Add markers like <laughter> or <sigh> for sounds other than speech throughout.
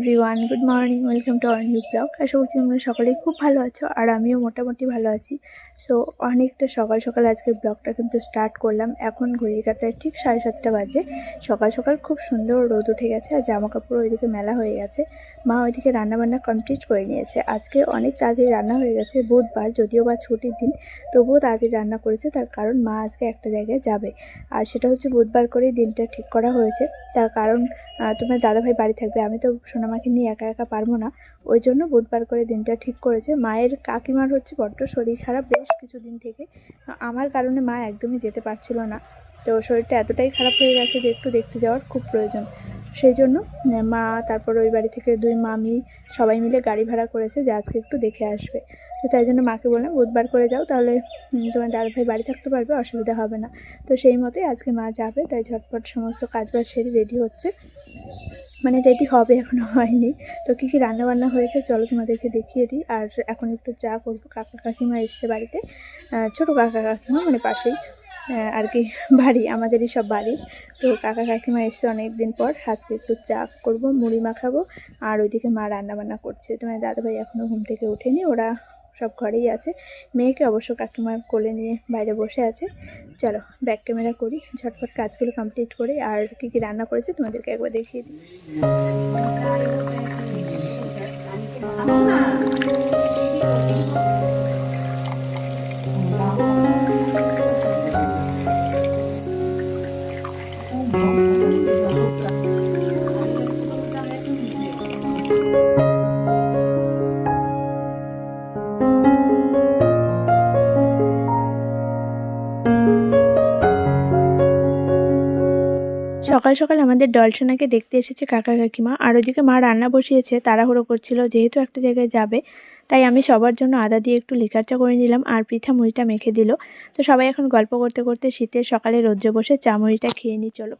Everyone good morning welcome to our new blog আশা করছি তোমরা সকলেই খুব ভালো আছো আর আমিও মোটামুটি ভালো আছি। সো অনেকটা সকাল সকাল আজকে ব্লগটা কিন্তু স্টার্ট করলাম। এখন ঘড়ির কাটায় ঠিক সাড়ে সাতটা বাজে। সকাল সকাল খুব সুন্দর রোদ উঠে গেছে আর জামা কাপড় ওইদিকে মেলা হয়ে গেছে। মা ওইদিকে রান্নাবান্না কমপ্লিট করে নিয়েছে। আজকে অনেক তাড়াতাড়ি রান্না হয়ে গেছে, বুধবার যদিও বা ছুটির দিন, তবুও তাড়াতাড়ি রান্না করেছে, তার কারণ মা আজকে একটা জায়গায় যাবে। আর সেটা হচ্ছে বুধবার করেই দিনটা ঠিক করা হয়েছে। তার কারণ তোমার দাদাভাই বাড়ি থাকবে, আমি তো সোনামাকে নিয়ে একা একা পারব না। ওই জন্য বুধবার করে দিনটা ঠিক করেছে। মায়ের কাকিমার হচ্ছে বড্ড শরীর খারাপ বেশ কিছুদিন থেকে। আমার কারণে মা একদমই যেতে পারছিল না। তো শরীরটা এতটাই খারাপ হয়ে গেছে যে একটু দেখতে যাওয়ার খুব প্রয়োজন। সেই জন্য মা, তারপর ওই বাড়ি থেকে দুই মামি সবাই মিলে গাড়ি ভাড়া করেছে যে আজকে একটু দেখে আসবে। তো তাই জন্য মাকে বললাম, বুধবার করে যাও, তাহলে তোমার দাদাভাই বাড়ি থাকতে পারবে, অসুবিধা হবে না। তো সেই মতোই আজকে মা যাবে, তাই ঝটপট সমস্ত কাজবাজ সেরে রেডি হচ্ছে। মানে রেডি হবে এখনও হয়নি। তো কী কী রান্নাবান্না হয়েছে চলো তোমাদেরকে দেখিয়ে দিই। আর এখন একটু চা করব, কাকা কাকিমা এসছে বাড়িতে। ছোটো কাকা কাকিমা মানে পাশেই। আর কি বাড়ি, আমাদেরই সব বাড়ি। তো কাকা কাকিমা এসছে অনেক দিন পর, আজকে একটু চা করব, মুড়ি মাখাবো, আর ওইদিকে মা রান্নাবান্না করছে। তোমার দাদাভাই এখনও ঘুম থেকে ওঠেনি, ওরা সব ঘরেই আছে। মেয়েকে অবশ্য কাকিমা কোলে নিয়ে বাইরে বসে আছে। চলো ব্যাক ক্যামেরা করি, ঝটপট কাজগুলো কমপ্লিট করে, আর কী কী রান্না করেছে তোমাদেরকে একবার দেখিয়ে দিই। 아! সকাল সকাল আমাদের ডলসোনাকে দেখতে এসেছে কাকা কাকিমা। আর ওদিকে মা রান্না বসিয়েছে, তাড়াহুড়ো করছিল, যেহেতু একটা জায়গায় যাবে, তাই আমি সবার জন্য আদা দিয়ে একটু লিকার চা করে নিলাম আর পিঠা মুড়িটা মেখে দিল। তো সবাই এখন গল্প করতে করতে শীতের সকালে রোদ্রে বসে চা মুড়িটা খেয়ে নিই, চলো।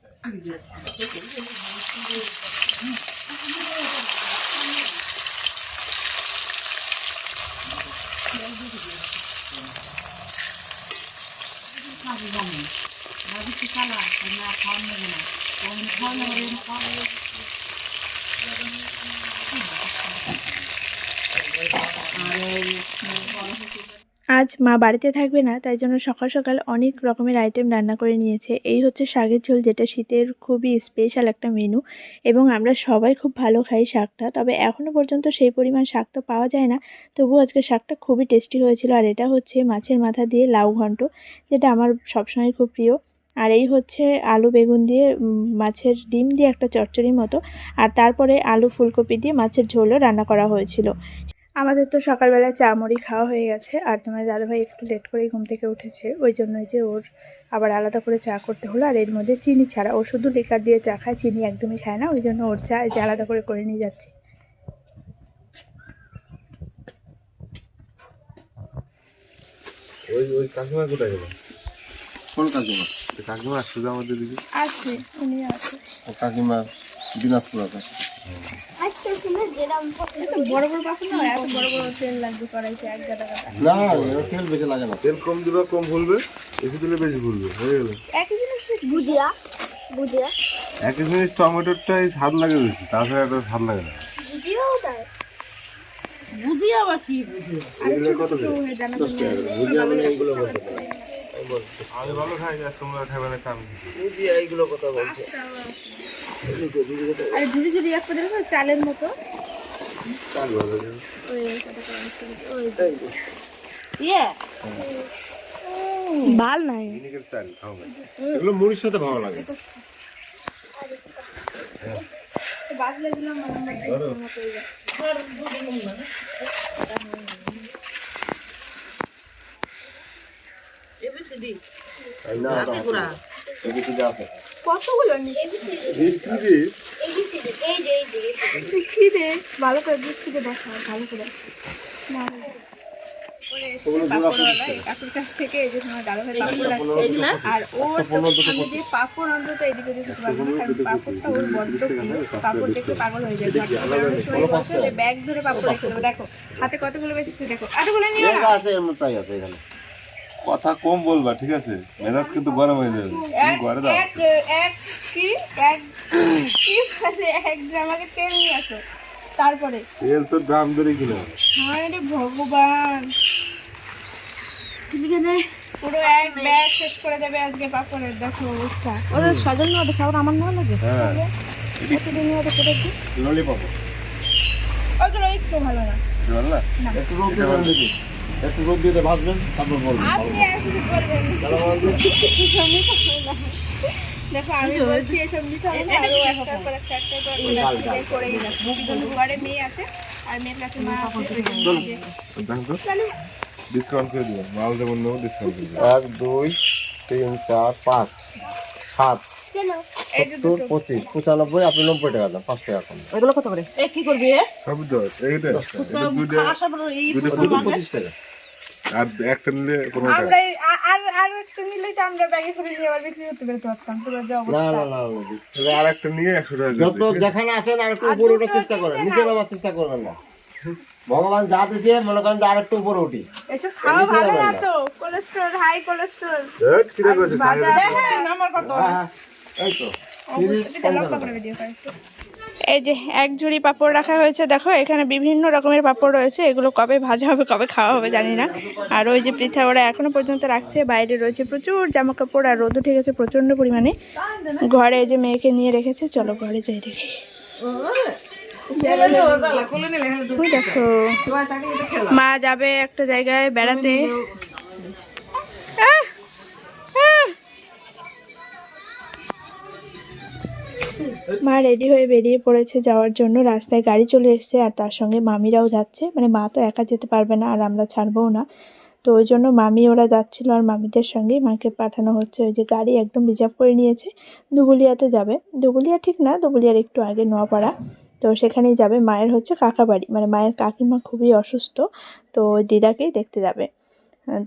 আজ মা বাড়িতে থাকবে না, তাই জন্য সকাল সকাল অনেক রকমের আইটেম রান্না করে নিয়েছে। এই হচ্ছে শাকের ঝোল, যেটা শীতের খুবই স্পেশাল একটা মেনু এবং আমরা সবাই খুব ভালো খাই শাকটা। তবে এখনও পর্যন্ত সেই পরিমাণ শাক তো পাওয়া যায় না, তবুও আজকে শাকটা খুবই টেস্টি হয়েছিল, আর এটা হচ্ছে মাছের মাথা দিয়ে লাউ ঘন্ট, যেটা আমার সবসময় খুব প্রিয়। আর এই হচ্ছে আলু বেগুন দিয়ে মাছের ডিম দিয়ে একটা চচ্চড়ির মতো। আর তারপরে আলু ফুলকপি দিয়ে মাছের ঝোলও রান্না করা হয়েছিল। আমাদের তো সকালবেলা চা মুড়ি খাওয়া হয়ে গেছে। আর তোমার দাদাভাই একটু লেট করেই ঘুম থেকে উঠেছে। ওই জন্যই যে ওর আবার আলাদা করে চা করতে হলো। আর এর মধ্যে চিনি ছাড়া। ও শুধু লিকার দিয়ে চা খায় চিনি একদমই খায় না। ওই জন্য ওর চা এই যে আলাদা করে করে নিয়ে যাচ্ছে। ওই ওই কাকিমা কোথায় গেল? কোন কাকিমা? কাকিমা আসছে আমাদের দিকে। আছে উনি আছে। কাকিমা দিনাজপুর আছে। বড় বড় পাখি না এত বড় বড় তেল লাগবে কড়াইতে এক গাদা গাদা। না তেল বেশি লাগে না। তেল কম দিলে কম ভুলবে বেশি দিলে বেশি ভুলবে হয়ে গেল। একই জিনিস ভুজিয়া ভুজিয়া। একই জিনিস টমেটোরটাই স্বাদ লাগে বেশি তাছাড়া এটা স্বাদ লাগে না। ভুজিয়াও তাই ভুজিয়া মানে বলতে আমি ভালো খাই তোমরা খাবে না এইগুলো কথা বলছে। আর ঝুড়ি ঝুড়ি এক করে চালের মতো। চাল ভালো ওই ভালো নাই। চাল খাও এগুলো মুড়ির সাথে ভালো লাগে। বাজলে দিলাম আমার মতো হয়ে যায়। না এদিকে আছে কতগুলো কি ভালো করে দেখা ভালো কাকুর কাছ থেকে এই যে তোমার দাদা ভাই পাঁপড় রাখছে আর ওর আমি যে পাঁপড় অন্তত এদিকে পারব না কারণ পাঁপড়টা ওর বড্ড প্রিয়। পাঁপড় দেখে পাগল হয়ে যায়। ব্যাগ ধরে পাঁপড় রেখে দেবো। দেখো হাতে কতগুলো বেঁচেছে দেখো। এতগুলো নিয়ে আছে এমন তাই আছে এখানে। কথা কম বলবা ঠিক আছে? মেজাজ কিন্তু গরম হয়ে যাবে। তুমি ঘরে দাও। এক এক কি? এক কি? বলে এক তেল নিয়ে আসো। তারপরে? তেল তোর দাম ধরে কিনা হায় রে ভগবান। পুরো এক ব্যাগ শেষ করে দেবে আজকে পাপড়ের দেখো অবস্থা। ওদের সজন ওদের সবার আমার না লাগে হ্যাঁ। ওদের সেটা কি ললিপপ। ওগুলো একটু ভালো না। একটু দেখি। একটু রোদ দিয়ে ভাজবেন তারপর বলবেন আপনি আর কিছু বলবেন না। এসব নিতে হবে না। দেখো আমি বলছি এসব নিতে হবে না। আরও একটার পর একটা একটার পর একটা করেই যাব ঘরে মেয়ে আছে আর মেয়ের কাছে মা আছে ওই জন্য যে- দাম তো ডিসকাউন্ট করে দিও। মাল যেমন নেব ডিসকাউন্ট করে এক দুই তিন চার পাঁচ সাত সত্তর পঁচিশ পঁচানব্বই আপনি নব্বই টাকা দেন পাঁচ টাকা কম। ওইগুলো কত করে? কি করবি সব দশ এইটা পঁচিশ টাকা। আর একটা নিলে পনেরো টাকা আর আর একটু নিলেই তো আমরা ব্যাগে করে নিয়ে আবার বিক্রি করতে পেরে পারতাম। তোমার যে অবস্থা। না না না তাহলে আর একটা নিয়ে একশো টাকা যত যেখানে আছেন আর একটু উপরে ওঠার চেষ্টা করেন। নিচে নামার চেষ্টা করবেন না। ভগবান যা দিয়েছে মনে করেন যে আর একটু উপরে উঠি। এসব খাওয়া ভালো না তো? Cholesterol high cholesterol. করেছে? বাজার আমার কত হ্যাঁ হ্যাঁ। এই তো। এই যে এক ঝুড়ি পাঁপড় রাখা হয়েছে, দেখো, এখানে বিভিন্ন রকমের পাঁপড় রয়েছে, এগুলো কবে ভাজা হবে, কবে খাওয়া হবে জানি না। আর ওই যে পৃথা, ওরা এখনও পর্যন্ত রাখছে, বাইরে রয়েছে প্রচুর জামা কাপড় আর রোদ উঠে গেছে প্রচণ্ড পরিমাণে। ঘরে যে মেয়েকে নিয়ে রেখেছে, চলো ঘরে যাই দেখি। দেখো, মা যাবে একটা জায়গায় বেড়াতে। মা রেডি হয়ে বেরিয়ে পড়েছে যাওয়ার জন্য। রাস্তায় গাড়ি চলে এসছে আর তার সঙ্গে মামিরাও যাচ্ছে। মানে মা তো একা যেতে পারবে না আর আমরা ছাড়বও না। তো ওই জন্য মামি ওরা যাচ্ছিল আর মামিদের সঙ্গে। মাকে পাঠানো হচ্ছে ওই যে গাড়ি একদম রিজার্ভ করে নিয়েছে। দুবুলিয়াতে যাবে। দুবুলিয়া ঠিক না, দুবুলিয়ার একটু আগে নোয়াপাড়া। তো সেখানেই যাবে। মায়ের হচ্ছে কাকা বাড়ি মানে মায়ের কাকিমা খুবই অসুস্থ। তো দিদাকেই দেখতে যাবে।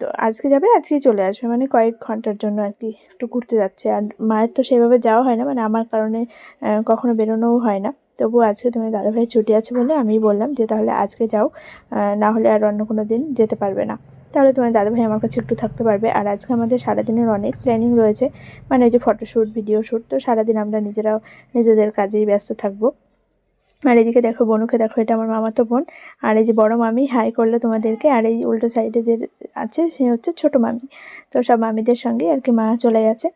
তো আজকে যাবে, আজকেই চলে আসবে। মানে কয়েক ঘণ্টার জন্য আর কি একটু ঘুরতে যাচ্ছে। আর মায়ের তো সেভাবে যাওয়া হয় না মানে আমার কারণে কখনো বেরোনোও হয় না। তবু আজকে তুমি দাদাভাই ছুটি আছে বলে আমি বললাম যে, তাহলে আজকে যাও। না হলে আর অন্য কোনো দিন যেতে পারবে না। তাহলে তোমার দাদাভাই আমার কাছে একটু থাকতে পারবে। আর আজকে আমাদের সারাদিনের অনেক প্ল্যানিং রয়েছে। মানে ওই যে ফটোশ্যুট ভিডিও শ্যুট তো সারাদিন আমরা নিজেরাও নিজেদের কাজেই ব্যস্ত থাকব। আর এদিকে দেখো বনুকে, দেখো এটা আমার মামাতো বোন। আর এই যে বড়ো মামি হাই করল তোমাদেরকে। আর এই উল্টো সাইডে যে আছে, সে হচ্ছে ছোট মামি। তো সব মামিদের সঙ্গে আর কি মা চলে গেছে।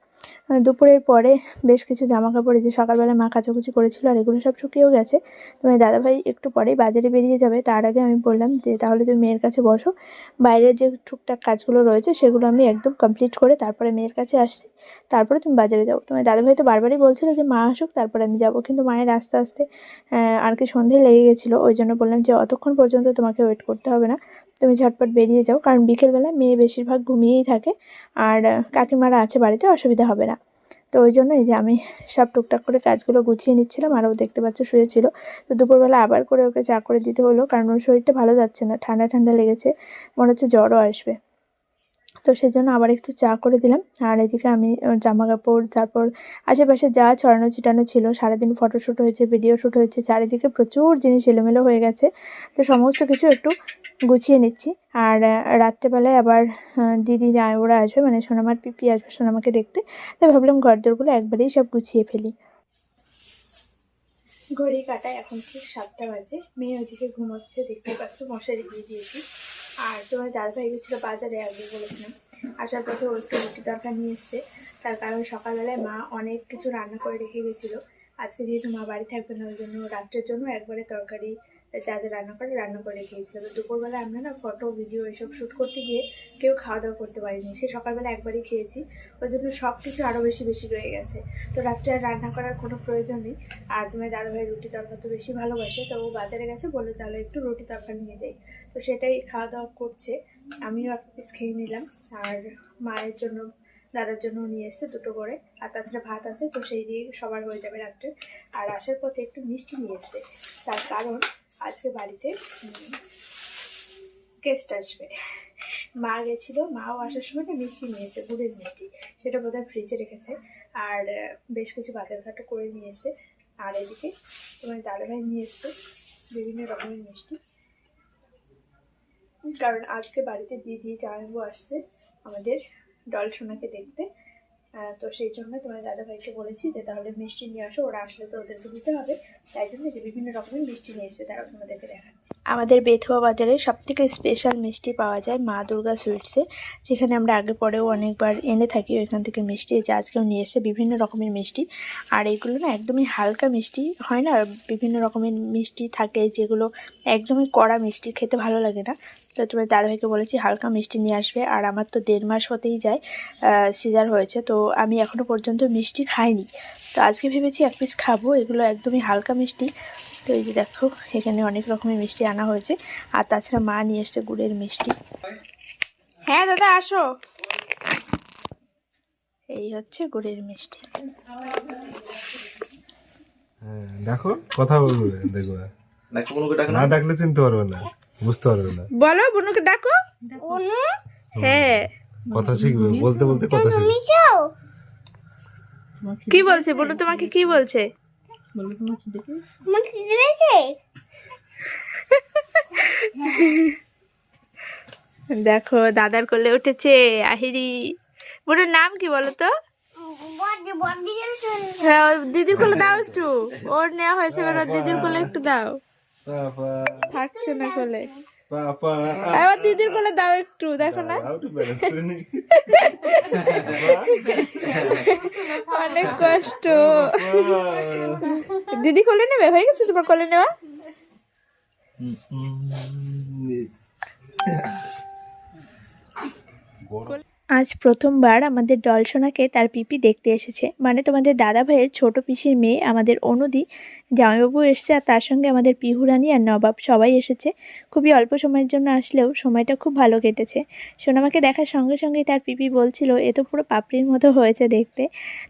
দুপুরের পরে বেশ কিছু জামা কাপড় যে সকালবেলা মা কাচাকুচি করেছিল আর এগুলো সব শুকিয়েও গেছে। তোমার দাদাভাই একটু পরেই বাজারে বেরিয়ে যাবে। তার আগে আমি বললাম যে, তাহলে তুমি মেয়ের কাছে বসো। বাইরের যে টুকটাক কাজগুলো রয়েছে, সেগুলো আমি একদম কমপ্লিট করে তারপরে মেয়ের কাছে আসছি। তারপরে তুমি বাজারে যাও। তোমার দাদাভাই তো বারবারই বলছিল যে, মা আসুক, তারপরে আমি যাব। কিন্তু মায়ের আস্তে আস্তে আর কি সন্ধে লেগে গেছিল। ওই জন্য বললাম যে, অতক্ষণ পর্যন্ত তোমাকে ওয়েট করতে হবে না। তুমি ঝটপট বেরিয়ে যাও, কারণ বিকেলবেলা মেয়ে বেশিরভাগ ঘুমিয়েই থাকে আর কাকিমারা আছে বাড়িতে, অসুবিধা হবে না। তো ওই জন্য এই যে আমি সব টুকটাক করে কাজগুলো গুছিয়ে নিচ্ছিলাম আরও দেখতে পাচ্ছ শুয়েছিল তো দুপুরবেলা আবার করে ওকে চা করে দিতে হলো, কারণ ওর শরীরটা ভালো যাচ্ছে না, ঠান্ডা ঠান্ডা লেগেছে, মনে হচ্ছে জ্বরও আসবে। তো সেজন্য আবার একটু চা করে দিলাম। আর এদিকে আমি জামা কাপড় তারপর আশেপাশে যা ছড়ানো ছিটানো ছিল, সারাদিন ফটোশ্যুট হয়েছে ভিডিও শ্যুট হয়েছে, চারিদিকে প্রচুর জিনিস এলোমেলো হয়ে গেছে। তো সমস্ত কিছু একটু গুছিয়ে নিচ্ছি। আর রাত্রেবেলায় আবার দিদি যায়, ওরা আসবে মানে সোনামার পিপি আসবে সোনামাকে দেখতে। তাই ভাবলাম ঘরদোরগুলো একবারেই সব গুছিয়ে ফেলি। ঘড়ি কাটায় এখন ঠিক সাতটা বাজে, মেয়ে ওইদিকে ঘুমোচ্ছে দেখতে পাচ্ছ মশারি দিয়ে দিয়েছি। আর তোমার দাদাভাই গেছিল বাজারে আগে বলেছিলাম। আসার পথে ও একটু রুটি তরকা নিয়ে এসছে। তার কারণ সকালবেলায় মা অনেক কিছু রান্না করে রেখে গেছিল। আজকে যেহেতু মা বাড়ি থাকবে না, ওই জন্য রাত্রের জন্য একবারে তরকারি যা যা রান্না করে রান্না করে রেখে গেছিল তো দুপুরবেলা আমরা না ফটো, ভিডিও এসব শ্যুট করতে গিয়ে কেউ খাওয়া দাওয়া করতে পারিনি। সে সকালবেলা একবারই খেয়েছি। ওই জন্য সব কিছু আরও বেশি বেশি রয়ে গেছে। তো রাত্রে আর রান্না করার কোনো প্রয়োজন নেই। আর তোমার দাদাভাই রুটি তরকা তো বেশি ভালোবাসে। তো ও বাজারে গেছে বলে তাহলে একটু রুটি তরকা নিয়ে যাই। তো সেটাই খাওয়া দাওয়া করছে। আমিও এক পিস খেয়ে নিলাম। আর মায়ের জন্য, দাদার জন্য নিয়ে এসছে দুটো করে। আর তাছাড়া ভাত আছে, তো সেই দিয়ে সবার হয়ে যাবে রাত্রে। আর আসার পথে একটু মিষ্টি নিয়ে এসছে। তার কারণ আজকে বাড়িতে গেস্ট আসবে। মা গেছিল, মাও আসার সময় না মিষ্টি নিয়ে গুড়ের মিষ্টি, সেটা বোধহয় ফ্রিজে রেখেছে। আর বেশ কিছু বাজারঘাটও করে নিয়ে এসে, আর এদিকে তোমার দাদাভাই নিয়ে এসছে বিভিন্ন রকমের মিষ্টি। কারণ আজকে বাড়িতে দিদি জামাইবু আসছে, আমাদের ডল সোনাকে দেখতে। তো সেই জন্য তোমার দাদাভাইকে বলেছি যে তাহলে মিষ্টি নিয়ে আসো, ওরা আসলে তো ওদেরকে দিতে হবে। তাই জন্য যে বিভিন্ন রকমের মিষ্টি নিয়ে এসেছে তারা তোমাদেরকে দেখাচ্ছি। আমাদের বেথুয়া বাজারে সব থেকে স্পেশাল মিষ্টি পাওয়া যায় মা দুর্গা সুইটসে যেখানে আমরা আগে পরেও অনেকবার এনে থাকি ওইখান থেকে মিষ্টি যে আজকেও নিয়ে এসে বিভিন্ন রকমের মিষ্টি। আর এগুলো না একদমই হালকা মিষ্টি হয় না, বিভিন্ন রকমের মিষ্টি থাকে যেগুলো একদমই কড়া মিষ্টি, খেতে ভালো লাগে না। তো তোমার দাদাভাইকে বলেছি হালকা মিষ্টি নিয়ে আসবে আর আমার তো দেড় মাস হতেই যায় সিজার হয়েছে তো আমি এখনও পর্যন্ত মিষ্টি খাইনি। তো আজকে ভেবেছি এক পিস খাব এগুলো একদমই হালকা মিষ্টি। তো এই যে দেখো এখানে অনেক রকমের মিষ্টি আনা হয়েছে আর তাছাড়া মা নিয়ে এসছে গুড়ের মিষ্টি। হ্যাঁ দাদা আসো। এই হচ্ছে গুড়ের মিষ্টি। হ্যাঁ দেখো কথা বলবে করে না ডাকলে চিনতে পারবে না। বুঝতে পারবে না। বলো বুনুকে ডাকো। হ্যাঁ। কথা শিখবে বলতে বলতে কথা শিখবে। কি বলছে? বুনু তোমাকে কি বলছে? দেখো দাদার কোলে উঠেছে আহিরি। বুনুর নাম কি বলো তো? হ্যাঁ ওই দিদির কোলে দাও একটু। ওর নেওয়া হয়েছে এবার দিদির কোলে একটু দাও। থাকছে না কোলে। এবার দিদির কোলে দাও একটু দেখো না। অনেক কষ্ট। দিদি কোলে নেবে? হয়ে গেছে তোমার কোলে নেওয়া? আজ প্রথমবার আমাদের ডলসোনাকে তার পিপি দেখতে এসেছে। মানে তোমাদের দাদা ভাইয়ের ছোট পিসির মেয়ে, আমাদের অনুদি। জামাইবাবু এসছে আর তার সঙ্গে আমাদের পিহুরানি আর নবাব সবাই এসেছে। খুবই অল্প সময়ের জন্য আসলেও সময়টা খুব ভালো কেটেছে। সোনামাকে দেখার সঙ্গে সঙ্গেই তার পিপি বলছিল, এ তো পুরো পাপড়ির মতো হয়েছে দেখতে।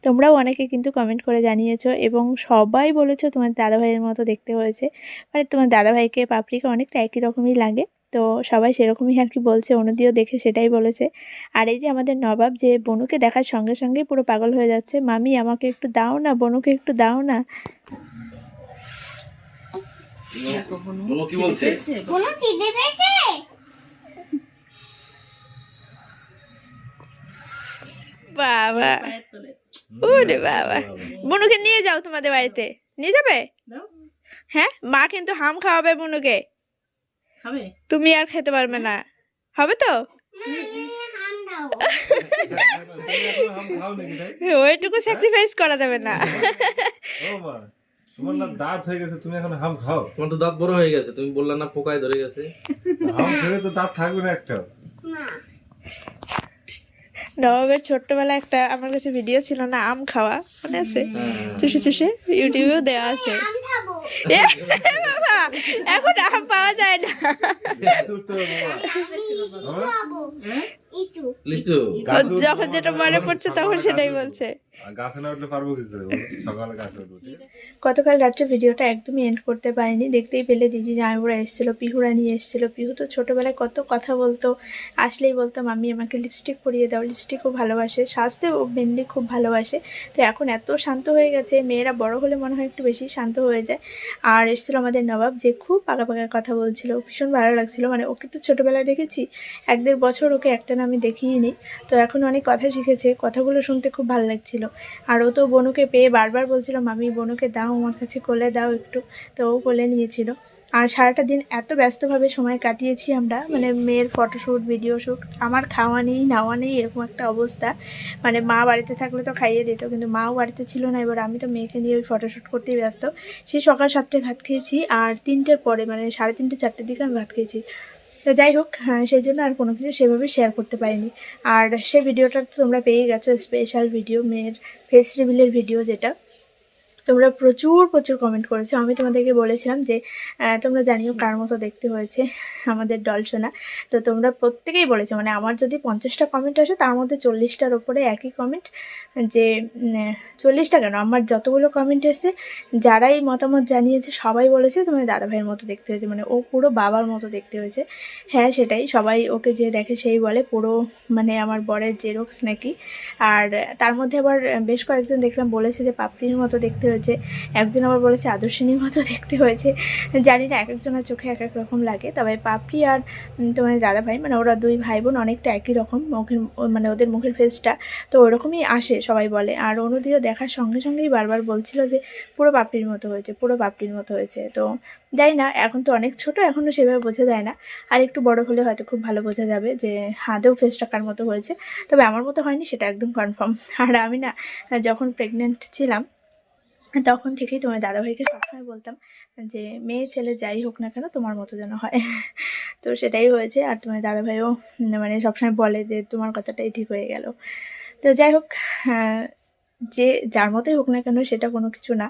তোমরাও অনেকে কিন্তু কমেন্ট করে জানিয়েছো এবং সবাই বলেছ তোমার দাদা ভাইয়ের মতো দেখতে হয়েছে। মানে তোমার দাদাভাইকে পাপড়িকে অনেকটা একই রকমই লাগে। তো সবাই সেরকমই আর কি বলছে অনুদিও দেখে সেটাই বলেছে। আর এই যে আমাদের নবাব যে বনুকে দেখার সঙ্গে সঙ্গেই পুরো পাগল হয়ে যাচ্ছে। মামি আমাকে একটু দাও না বনুকে একটু দাও না। বাবা। ওরে বাবা। বনুকে নিয়ে যাও তোমাদের বাড়িতে। নিয়ে যাবে? হ্যাঁ মা কিন্তু হাম খাওয়াবে বনুকে। খাবে তুমি আর খেতে পারবে না। হবে তো? ওইটুকু স্যাক্রিফাইস করা যাবে না। তোমার না দাঁত হয়ে গেছে তুমি এখন হাম খাও। তোমার তো দাঁত বড় হয়ে গেছে তুমি বললা না পোকায় ধরে গেছে। হাম খেলে তো দাঁত থাকবে না একটাও না নবাবের ছোট্টবেলা একটা আমার কাছে ভিডিও ছিল না আম খাওয়া মনে আছে? চুষে চুষে ইউটিউবেও দেওয়া আছে। এখন আম পাওয়া যায় না খাব ইচু লিচু। যখন যেটা মনে পড়ছে তখন সেটাই বলছে। গাছে না উঠলে পারব কি করে সকালে গাছে উঠবো। গতকাল রাত্রে ভিডিওটা একদমই এন্ড করতে পারিনি। দেখতেই পেলে দিদি জামাইবুড়া এসেছিল পিহুরা নিয়ে এসেছিল। পিহু তো ছোটোবেলায় কত কথা বলতো আসলেই বলতো মাম্মি আমাকে লিপস্টিক পরিয়ে দাও। লিপস্টিক খুব ভালোবাসে সাজতে ও মেনলি খুব ভালোবাসে। তো এখন এত শান্ত হয়ে গেছে মেয়েরা বড় হলে মনে হয় একটু বেশি শান্ত হয়ে যায়। আর এসেছিল আমাদের নবাব যে খুব পাকা পাকা কথা বলছিল ভীষণ ভালো লাগছিল। মানে ওকে তো ছোটোবেলায় দেখেছি এক দেড় বছর ওকে একটা না আমি দেখিই নি তো এখন অনেক কথা শিখেছে, কথাগুলো শুনতে খুব ভালো লাগছিল। আর ও তো বনুকে পেয়ে বারবার বলছিল, মামি, বনুকে দাও, আমার কাছে কোলে দাও একটু। তো ও কোলে নিয়েছিল। আর সারাটা দিন এত ব্যস্তভাবে সময় কাটিয়েছি আমরা মানে মেয়ের ফটোশ্যুট ভিডিও শ্যুট আমার খাওয়া নেই, নাওয়া নেই, এরকম একটা অবস্থা। মানে মা বাড়িতে থাকলে তো খাইয়ে দিত, কিন্তু মাও বাড়িতে ছিল না। এবার আমি তো মেয়েকে নিয়ে ওই ফটোশ্যুট করতেই ব্যস্ত। সেই সকাল সাতটায় ভাত খেয়েছি, আর তিনটের পরে মানে সাড়ে তিনটে, চারটের দিকে আমি ভাত খেয়েছি। তো যাই হোক হ্যাঁ, সেই জন্য আর কোনো কিছু সেভাবে শেয়ার করতে পারিনি। আর সে ভিডিওটা তো তোমরা পেয়ে গেছো স্পেশাল ভিডিও মেয়ের ফেস রিভিলের ভিডিও যেটা। তোমরা প্রচুর প্রচুর কমেন্ট করেছ। আমি তোমাদেরকে বলেছিলাম যে তোমরা জানিও কার মতো দেখতে হয়েছে আমাদের ডলসোনা তো তোমরা প্রত্যেকেই বলেছ মানে আমার যদি পঞ্চাশটা কমেন্ট আসে, তার মধ্যে চল্লিশটার ওপরে একই কমেন্ট যে চল্লিশটা কেন? আমার যতগুলো কমেন্ট এসেছে, যারাই মতামত জানিয়েছে, সবাই বলেছে তোমার দাদা ভাইয়ের মতো দেখতে হয়েছে। মানে ও পুরো বাবার মতো দেখতে হয়েছে। হ্যাঁ সেটাই। সবাই ওকে যে দেখে সেই বলে। পুরো মানে আমার বরের জেরক্স নাকি। আর তার মধ্যে আবার বেশ কয়েকজন দেখলাম বলেছে যে, পাপড়ির মতো দেখতে হয়েছে। হয়েছে। একজন আবার বলেছে, আদর্শিনীর মতো দেখতে হয়েছে। জানি না এক একজনের চোখে এক এক রকম লাগে। তবে পাপড়ি আর তোমার দাদা ভাই মানে ওরা দুই ভাই বোন অনেকটা একই রকম মুখের মানে ওদের মুখের ফেসটা তো ওরকমই আসে, সবাই বলে। আর অনুদিও দেখার সঙ্গে সঙ্গেই বারবার বলছিল যে, পুরো পাপড়ির মতো হয়েছে, পুরো পাপড়ির মতো হয়েছে। তো জানি না, এখন তো অনেক ছোট এখনও সেভাবে বোঝা যায় না। আর একটু বড় হলে হয়তো খুব ভালো বোঝা যাবে যে, হাতেও ফেস টাকার মতো হয়েছে। তবে আমার মতো হয়নি, সেটা একদম কনফার্ম আর আমি না, যখন প্রেগনেন্ট ছিলাম তখন থেকেই তোমার দাদাভাইকে সবসময় বলতাম যে, মেয়ে, ছেলে যাই হোক না কেন, তোমার মতো যেন হয়। <laughs> তো সেটাই হয়েছে। আর তোমার দাদাভাইও মানে সবসময় বলে যে, তোমার কথাটাই ঠিক হয়ে গেল। তো যাই হোক যে যার মতোই হোক না কেন সেটা কোনো কিছু না।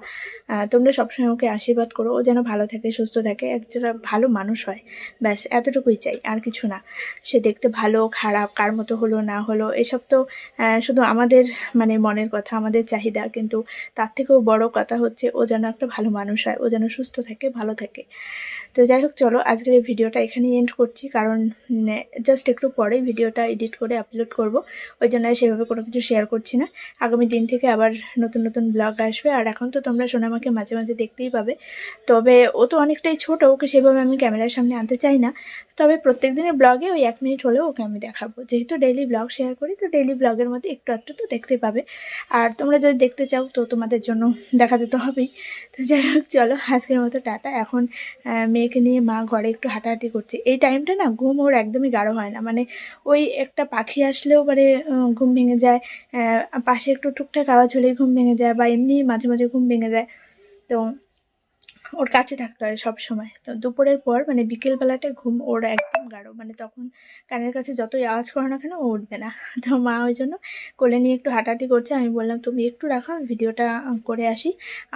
তোমরা সবসময় ওকে আশীর্বাদ করো, ও যেন ভালো থাকে, সুস্থ থাকে একটা ভালো মানুষ হয়। ব্যাস, এতটুকুই চাই, আর কিছু না। সে দেখতে ভালো, খারাপ, কার মতো হলো, না হলো, এসব তো শুধু আমাদের মানে মনের কথা, আমাদের চাহিদা। কিন্তু তার থেকেও বড় কথা হচ্ছে, ও যেন একটা ভালো মানুষ হয়, ও যেন সুস্থ থাকে, ভালো থাকে। তো যাই হোক, চলো, আজকের এই ভিডিওটা এখানেই এন্ড করছি। কারণ জাস্ট একটু পরেই ভিডিওটা এডিট করে আপলোড করব। ওই জন্য সেভাবে কোনো কিছু শেয়ার করছি না। আগামী দিন থেকে আবার নতুন নতুন ব্লগ আসবে। আর এখন তো তোমরা সোনামাকে মাঝে মাঝে দেখতেই পাবে। তবে ও তো অনেকটাই ছোট, ওকে সেভাবে আমি ক্যামেরার সামনে আনতে চাই না। তবে প্রত্যেক দিনের ব্লগে ওই এক মিনিট হলেও ওকে আমি দেখাবো। যেহেতু ডেইলি ব্লগ শেয়ার করি, তো ডেইলি ব্লগের মধ্যে একটু একটু তো দেখতে পাবে। আর তোমরা যদি দেখতে চাও, তো তোমাদের জন্য দেখাতে তো হবেই। তো যাই হোক, চলো, আজকের মতো টাটা। এখন মেয়েকে নিয়ে মা ঘরে একটু হাঁটাহাঁটি করছে। এই টাইমটা না, ঘুম ওর একদমই গাঢ় হয় না। মানে ওই একটা পাখি আসলেও মানে ঘুম ভেঙে যায়। পাশে একটু টুকটাক আওয়াজ হলেই ঘুম ভেঙে যায় বা এমনি মাঝে মাঝে ঘুম ভেঙে যায়, তো ওর কাছে থাকতে হয় সব সময়। তো দুপুরের পর মানে বিকেলবেলাটা ঘুম ওর একদম গাঢ় মানে তখন কানের কাছে যতই আওয়াজ করো না কেন ও উঠবে না। <laughs> তো মা ওই জন্য কোলে নিয়ে একটু হাঁটাহাঁটি করছে। আমি বললাম, তুমি একটু রাখো ভিডিওটা করে আসি।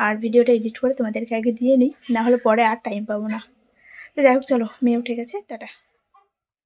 আর ভিডিওটা এডিট করে তোমাদেরকে আগে দিয়ে নিই, না হলে পরে আর টাইম পাবো না। তো যাই হোক, চলো, মেয়ে উঠে গেছে, টাটা।